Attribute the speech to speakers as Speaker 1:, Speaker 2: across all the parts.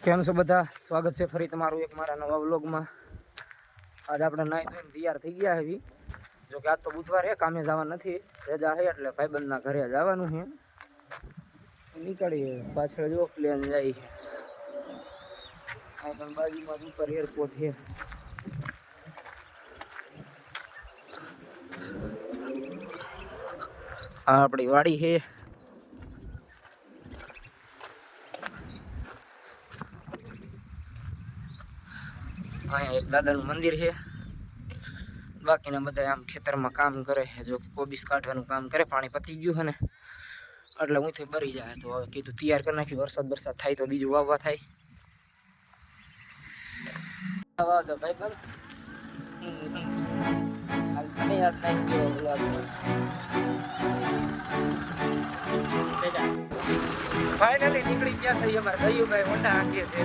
Speaker 1: કેમ છો બધા? સ્વાગત છે ફરી તમારું એક મારા નવા વ્લોગમાં. આજે આપણે નાઈ ધોઈને તૈયાર થઈ ગયા heavy. જો કે આજ તો બુધવાર હે, કામે જવા નથી. રજા છે એટલે ભાઈબંધના ઘરે જવાનું છે નીકળીએ પાછળ જો પ્લેન જાય છે બાજુમાં ઉપર એરપોર્ટ છે આ આપણી વાડી છે અહીંયા એક દાદાનું મંદિર છે. બાકીના બધા આમ ખેતરમાં કામ કરે છે. જો કે કોબીસ કાઢવાનું કામ કરે, પાણી પતી ગયું છે ને. એટલે હું બરી જાય. તો હવે કીધું તૈયાર કરી નાખ્યું. વરસાદ વરસાદ થાય તો બીજું વાવવા થાય. વાવજો ભાઈ ફાઇનલી નીકળી ગયા છે અમારા સયુભાઈ હોન્ડા હાંકીએ છે.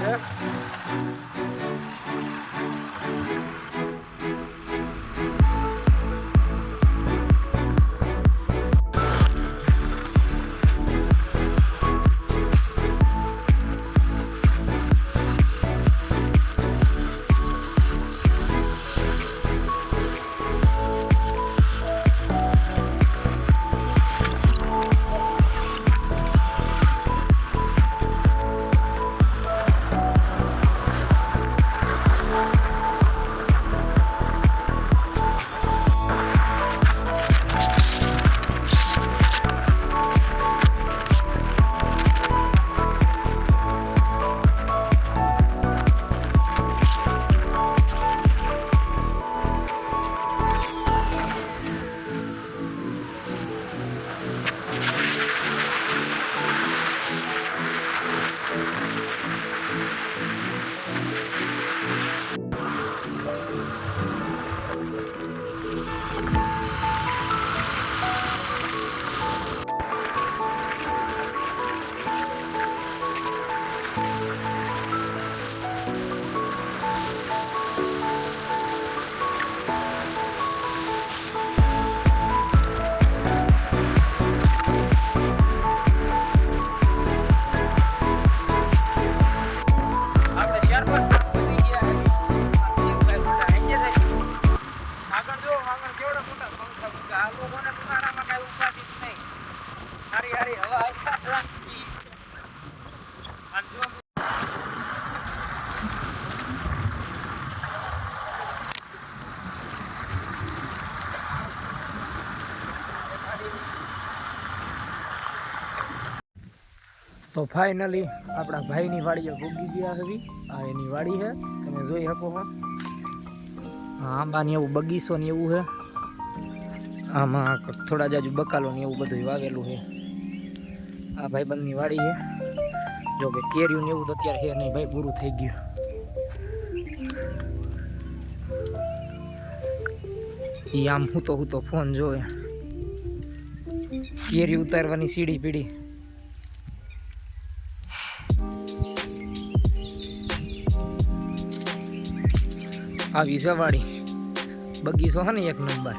Speaker 1: તો ફાઇનલી આપણા ભાઈની વાડીએ ભોગી ગયા હતી આ એની વાડી છે. તમે જોઈ શકો છો. આંબાની એવું બગીચો ને એવું છે. આમાં થોડા જાજુ બકાલો ને એવું બધું વાવેલું છે. આ ભાઈબંધની વાડી છે. જો કે કેર્યું ને એવું તો અત્યારે છે નહીં ભાઈ, પૂરું થઈ ગયું. એ આમ હું તો હું તો ફોન જોવે. કેરી ઉતારવાની સીડી પીડી. આવી સવાડી બગીચો છે ને એક નંબર.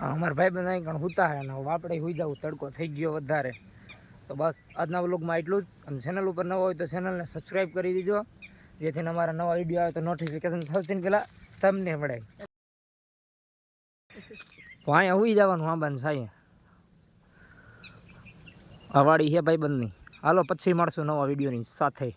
Speaker 1: અમારા ભાઈ બંધ અહીં કણ હુતા હે ને આપણે હુઈ જવું તડકો થઈ ગયો વધારે. તો બસ, આજના વ્લોગમાં એટલું જ. અને ચેનલ ઉપર નવો હોય તો ચેનલને સબસ્ક્રાઈબ કરી દીજો, જેથી અમારા નવા વીડિયો આવે તો નોટિફિકેશન થતી પહેલાં તમને મળે. તો અહીંયા હુઈ જવાનું આંબાને સાંઈ. આ વાડી છે ભાઈ બંધની હાલો, પછી મળશું નવા વિડીયોની સાથે.